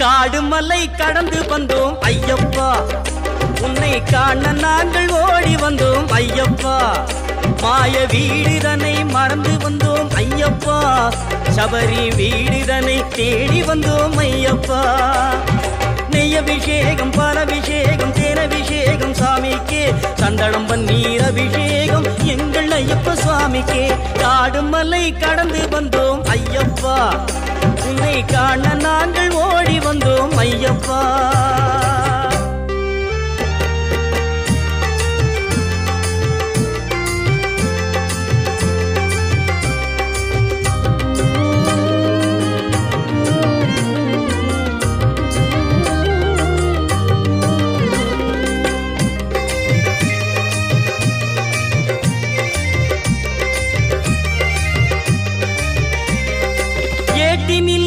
காடு மலை கடந்து வந்தோம். ஐயப்பா உன்னை காண நாங்கள் ஓடி வந்தோம். ஐயப்பா மாய வீடுதனை மறந்து வந்தோம். ஐயப்பா சபரி வீடுதனை தேடி வந்தோம். ஐயப்பா நெய் அபிஷேகம் பால் அபிஷேகம் சாமிக்கே. சந்தனம் பன்னீர் அபிஷேகம் எங்கள் ஐயப்ப சுவாமிக்கே. காடு மலை கடந்து வந்தோம். ஐயப்பா உன்னை காண Владимир